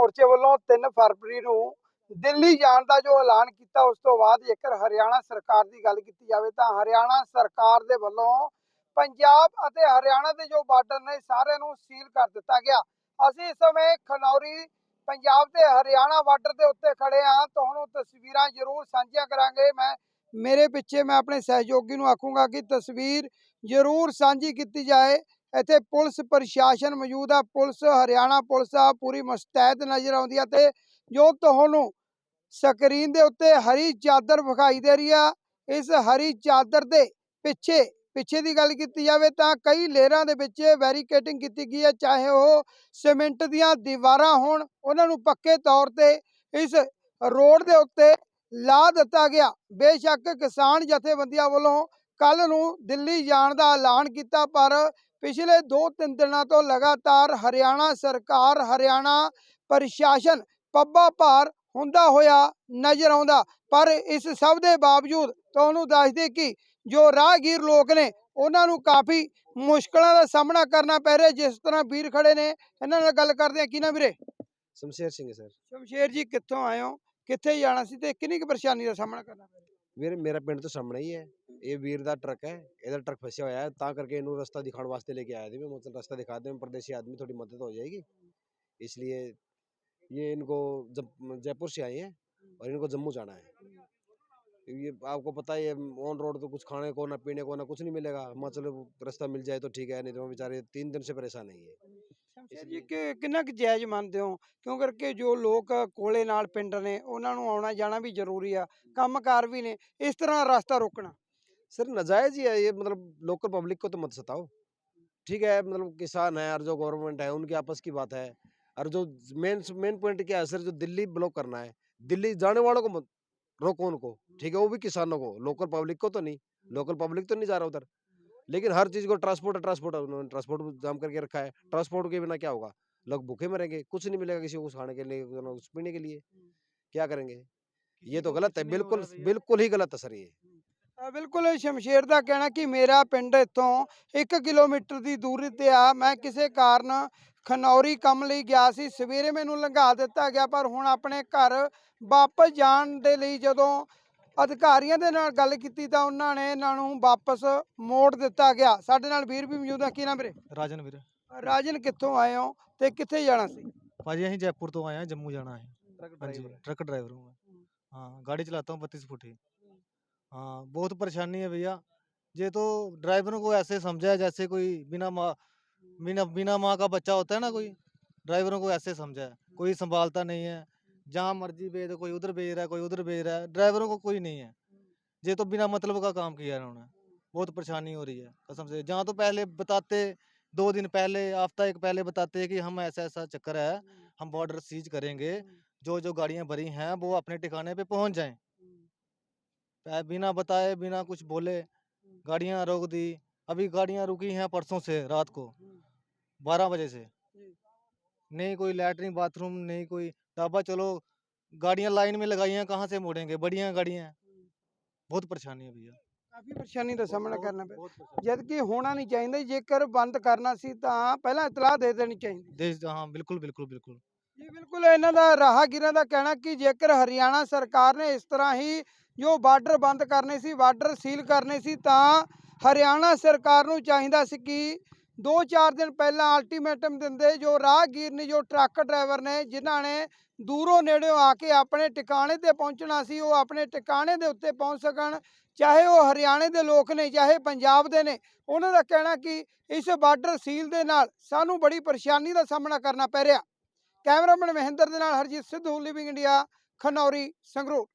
ਮੋਰਚੇ ਵੱਲੋਂ 3 ਫਰਵਰੀ ਨੂੰ ਦਿੱਲੀ ਜਾਣ ਦਾ ਜੋ ਐਲਾਨ ਕੀਤਾ, ਉਸ ਤੋਂ ਬਾਅਦ ਜੇਕਰ ਹਰਿਆਣਾ ਸਰਕਾਰ ਦੀ ਗੱਲ ਕੀਤੀ ਜਾਵੇ ਤਾਂ ਹਰਿਆਣਾ ਸਰਕਾਰ ਦੇ ਵੱਲੋਂ ਪੰਜਾਬ ਅਤੇ ਹਰਿਆਣਾ ਦੇ ਜੋ ਬਾਰਡਰ ਨੇ, ਸਾਰਿਆਂ ਨੂੰ ਸੀਲ ਕਰ ਦਿੱਤਾ ਗਿਆ। ਅਸੀਂ ਇਸ ਸਮੇਂ ਖਨੌਰੀ ਪੰਜਾਬ ਤੇ ਹਰਿਆਣਾ ਬਾਰਡਰ ਦੇ ਉੱਤੇ ਖੜੇ ਹਾਂ। ਤੁਹਾਨੂੰ ਤਸਵੀਰਾਂ ਜ਼ਰੂਰ ਸਾਂਝੀਆਂ ਕਰਾਂਗੇ। ਮੈਂ, ਮੇਰੇ ਪਿੱਛੇ ਮੈਂ ਆਪਣੇ ਸਹਿਯੋਗੀ ਨੂੰ ਆਖੂੰਗਾ ਕਿ ਤਸਵੀਰ ਜ਼ਰੂਰ ਸਾਂਝੀ ਕੀਤੀ ਜਾਏ। ਇੱਥੇ ਪੁਲਿਸ ਪ੍ਰਸ਼ਾਸਨ ਮੌਜੂਦ ਆ। ਪੁਲਿਸ ਹਰਿਆਣਾ ਪੁਲਿਸ ਆ, ਪੂਰੀ ਮੁਸਤੈਦ ਨਜ਼ਰ ਆਉਂਦੀ ਆ ਤੇ ਜੋ ਤੁਹਾਨੂੰ ਸਕਰੀਨ ਦੇ ਉੱਤੇ ਹਰੀ ਚਾਦਰ ਵਿਖਾਈ ਦੇ ਰਹੀ ਆ, ਇਸ ਹਰੀ ਚਾਦਰ ਦੇ ਪਿੱਛੇ ਪਿੱਛੇ ਦੀ ਗੱਲ ਕੀਤੀ ਜਾਵੇ ਤਾਂ ਕਈ ਲੇਅਰਾਂ ਦੇ ਵਿੱਚ ਵੈਰੀਕੇਟਿੰਗ ਕੀਤੀ ਗਈ ਹੈ ਚਾਹੇ ਉਹ ਸੀਮੈਂਟ ਦੀਆਂ ਦੀਵਾਰਾਂ ਹੋਣ, ਉਹਨਾਂ ਨੂੰ ਪੱਕੇ ਤੌਰ ਤੇ ਇਸ ਰੋਡ ਦੇ ਉੱਤੇ ਲਾ ਦਿੱਤਾ ਗਿਆ। ਬੇਸ਼ੱਕ ਕਿਸਾਨ ਜਥੇਬੰਦੀਆਂ ਵੱਲੋਂ ਕੱਲ ਨੂੰ ਦਿੱਲੀ ਜਾਣ ਦਾ ਐਲਾਨ ਕੀਤਾ, ਪਰ ਪਿਛਲੇ 2-3 ਦਿਨਾਂ ਤੋਂ ਲਗਾਤਾਰ ਹਰਿਆਣਾ ਸਰਕਾਰ ਹਰਿਆਣਾ ਪ੍ਰਸ਼ਾਸਨ ਪੱਬਾ ਭਾਰ ਹੁੰਦਾ ਹੋਇਆ ਨਜ਼ਰ ਆਉਂਦਾ। ਪਰ ਇਸ ਸਭ ਦੇ ਬਾਵਜੂਦ ਤੁਹਾਨੂੰ ਦੱਸ ਦੇ ਕਿ ਜੋ ਰਾਹਗੀਰ ਲੋਕ ਨੇ ਉਹਨਾਂ ਨੂੰ ਕਾਫੀ ਮੁਸ਼ਕਲਾਂ ਦਾ ਸਾਹਮਣਾ ਕਰਨਾ ਪੈ ਰਿਹਾ ਜਿਸ ਤਰ੍ਹਾਂ ਵੀਰ ਖੜੇ ਨੇ। ਇਹਨਾਂ ਨਾਲ ਗੱਲ ਕਰਦੇ ਆ ਕੀ ਨਾ ਵੀਰੇ? ਸ਼ਮਸ਼ੇਰ ਸਿੰਘ ਸਰ। ਸ਼ਮਸ਼ੇਰ ਜੀ ਕਿੱਥੋਂ ਆਏ ਹੋ? ਕਿੱਥੇ ਜਾਣਾ ਸੀ ਤੇ ਕਿੰਨੀ ਕੁ ਪਰੇਸ਼ਾਨੀ ਦਾ ਸਾਹਮਣਾ ਕਰਨਾ ਪੈ ਰਿਹਾ? ਵੀਰ ਮੇਰਾ ਪਿੰਡ ਤੋਂ ਸਾਹਮਣੇ ਹੀ ਹੈ। ਇਹ ਵੀਰ ਦਾ ਟਰੱਕ ਹੈ ਇਹਦਾ ਟਰੱਕ ਫਸਿਆ ਹੋਇਆ ਹੈ ਤਾਂ ਕਰਕੇ ਇਹਨੂੰ ਰਸਤਾ ਦਿਖਾਉਣ ਵਾਸਤੇ ਲੈ ਕੇ ਆਇਆ ਸੀ मैं मतलब रास्ता दिखा दें परदेसी आदमी थोड़ी मदद हो जाएगी इसलिए ये इनको जब जयपुर से आए हैं और इनको जम्मू जाना है ये आपको पता है ये ऑन रोड तो कुछ खाने को ना पीने को ना कुछ नहीं मिलेगा हिमाचल रास्ता मिल जाए तो ठीक है नहीं तो बेचारे तीन दिन से परेशान है ये ਸ਼ਮਸ਼ੇਰ ਜੀ ਕਿ ਕਿੰਨਾ ਕੁ ਜਾਇਜ਼ ਮੰਨਦੇ ਹੋ ਕਿਉਂ ਕਰਕੇ ਜੋ ਲੋਕ ਕੋਲੇ ਨਾਲ ਪਿੰਡ ਨੇ ਉਹਨਾਂ ਨੂੰ ਆਉਣਾ ਜਾਣਾ ਵੀ ਜ਼ਰੂਰੀ ਆ ਕੰਮਕਾਰ ਵੀ ਨੇ ਇਸ ਤਰ੍ਹਾਂ ਰਸਤਾ ਰੋਕਣਾ सर नजायज ही है ये मतलब लोकल पब्लिक को तो मत सताओ। ठीक है मतलब किसान है और जो गवर्नमेंट है उनकी आपस की बात है और जो मेन मेन पॉइंट क्या है सर जो दिल्ली ब्लॉक करना है दिल्ली जाने वालों को मत रोको उनको ठीक है वो भी किसानों को लोकल पब्लिक को तो नहीं लोकल पब्लिक तो नहीं जा रहा उधर। लेकिन हर चीज़ को ट्रांसपोर्ट ट्रांसपोर्ट उन्होंने ट्रांसपोर्ट जाम करके रखा है ट्रांसपोर्ट के बिना क्या होगा? लोग भूखे मरेंगे कुछ नहीं मिलेगा किसी को कुछ खाने के लिए कुछ पीने के लिए क्या करेंगे? ये तो गलत है बिल्कुल बिल्कुल ही गलत है सर ये। ਬਿਲਕੁਲ ਸ਼ਮਸ਼ੇਰ ਦਾ ਕਹਿਣਾ ਕਿ ਮੇਰਾ ਪਿੰਡ ਇੱਥੋਂ 1 ਕਿਲੋਮੀਟਰ ਦੀ ਦੂਰੀ ਤੇ ਆ। ਮੈਂ ਕਿਸੇ ਕਾਰਨ ਖਨੌਰੀ ਕੰਮ ਲਈ ਗਿਆ ਸੀ। ਸਵੇਰੇ ਮੈਨੂੰ ਲੰਘਾ ਦਿੱਤਾ ਗਿਆ ਪਰ ਹੁਣ ਆਪਣੇ ਘਰ ਵਾਪਸ ਜਾਣ ਦੇ ਲਈ ਜਦੋਂ ਅਧਿਕਾਰੀਆਂ ਦੇ ਨਾਲ ਗੱਲ ਕੀਤੀ ਤਾਂ ਉਹਨਾਂ ਨੇ ਇਹਨਾਂ ਨੂੰ ਵਾਪਸ ਮੋੜ ਦਿੱਤਾ ਗਿਆ। ਸਾਡੇ ਨਾਲ ਵੀਰ ਵੀ ਮੌਜੂਦ ਹੈ ਕੀ ਨਾਮ ਵੀਰੇ? ਰਾਜਨ ਵੀਰ। ਰਾਜਨ ਕਿੱਥੋਂ ਆਏ ਹੋ ਤੇ ਕਿੱਥੇ ਜਾਣਾ ਸੀ? ਭਾਜੀ ਅਸੀਂ ਜੈਪੁਰ ਤੋਂ ਆਏ ਆ ਜੰਮੂ ਜਾਣਾ ਹੈ ਟਰੱਕ ਡਰਾਈਵਰ ਹਾਂ। ਗਾੜੀ ਚਲਾਤਾ ਹੂੰ 32 ਫੁੱਟ हूँ, बहुत परेशानी है भैया। ये तो ड्राइवरों को ऐसे समझा है जैसे कोई बिना माँ, बिना बिना माँ का बच्चा होता है ना कोई, ड्राइवरों को ऐसे समझा है कोई संभालता नहीं है, जहाँ मर्ज़ी भेज कोई उधर भेज रहा है, कोई उधर भेज रहा है, ड्राइवरों को कोई नहीं है। ये तो बिना मतलब का काम किया है उन्होंने बहुत परेशानी हो रही है, कसम से। जहाँ तो पहले बताते, दो दिन पहले, हफ़्ता एक पहले बताते कि हम ऐसा ऐसा चक्कर है, हम बॉर्डर सीज करेंगे, जो जो गाड़ियाँ भरी हैं, वो अपने ठिकाने पे पहुँच जाएँ। पै- बिना बताए बिना कुछ बोले गाड़ियां रोक दी अभी गाड़ियां रुकी हैं परसों से रात को बारह बजे से नहीं कोई लैटरिन बाथरूम नहीं कोई ढाबा चलो गाड़ियां लाइन में लगाई हैं कहाँ से मोड़ेंगे बढ़िया गाड़ियां हैं बहुत परेशानी है भैया ਕਾਫੀ ਪਰੇਸ਼ਾਨੀ ਦਾ ਸਾਹਮਣਾ बहुत- ਕਰਨਾ ਪਿਆ बहुत परेशानी। ਜਦ ਕਿ ਹੋਣਾ ਨਹੀਂ ਚਾਹੀਦਾ ਜੇਕਰ ਬੰਦ ਕਰਨਾ ਸੀ ਤਾਂ ਪਹਿਲਾਂ ਇਤਲਾਹ ਦੇ ਦੇਣੀ ਚਾਹੀਦੀ देश हाँ बिल्कुल बिल्कुल बिल्कुल ਜੀ ਬਿਲਕੁਲ ਇਹਨਾਂ ਦਾ ਰਾਹਗੀਰਾਂ ਦਾ ਕਹਿਣਾ ਕਿ ਜੇਕਰ ਹਰਿਆਣਾ ਸਰਕਾਰ ਨੇ ਇਸ ਤਰ੍ਹਾਂ ਹੀ ਜੋ ਬਾਰਡਰ ਬੰਦ ਕਰਨੇ ਸੀ, ਬਾਰਡਰ ਸੀਲ ਕਰਨੇ ਸੀ, ਤਾਂ ਹਰਿਆਣਾ ਸਰਕਾਰ ਨੂੰ ਚਾਹੀਦਾ ਸੀ ਕਿ 2-4 ਦਿਨ ਪਹਿਲਾਂ ਅਲਟੀਮੇਟਮ ਦਿੰਦੇ ਜੋ ਰਾਹਗੀਰ ਨੇ, ਜੋ ਟਰੱਕ ਡਰਾਈਵਰ ਨੇ, ਜਿਨ੍ਹਾਂ ਨੇ ਦੂਰੋਂ ਨੇੜਿਓਂ ਆ ਕੇ ਆਪਣੇ ਟਿਕਾਣੇ ਤੇ ਪਹੁੰਚਣਾ ਸੀ, ਉਹ ਆਪਣੇ ਟਿਕਾਣੇ ਦੇ ਉੱਤੇ ਪਹੁੰਚ ਸਕਣ, ਚਾਹੇ ਉਹ ਹਰਿਆਣੇ ਦੇ ਲੋਕ ਨੇ, ਚਾਹੇ ਪੰਜਾਬ ਦੇ ਨੇ। ਉਹਨਾਂ ਦਾ ਕਹਿਣਾ ਕਿ ਇਸ ਬਾਰਡਰ ਸੀਲ ਦੇ ਨਾਲ ਸਾਨੂੰ ਬੜੀ ਪਰੇਸ਼ਾਨੀ ਦਾ ਸਾਹਮਣਾ ਕਰਨਾ ਪੈ ਰਿਹਾ। ਕੈਮਰਾਮੈਨ ਮਹਿੰਦਰ ਦੇ ਨਾਲ ਹਰਜੀਤ ਸਿੱਧੂ ਲਿਵਿੰਗ ਇੰਡੀਆ ਖਨੌਰੀ, ਸੰਗਰੂਰ।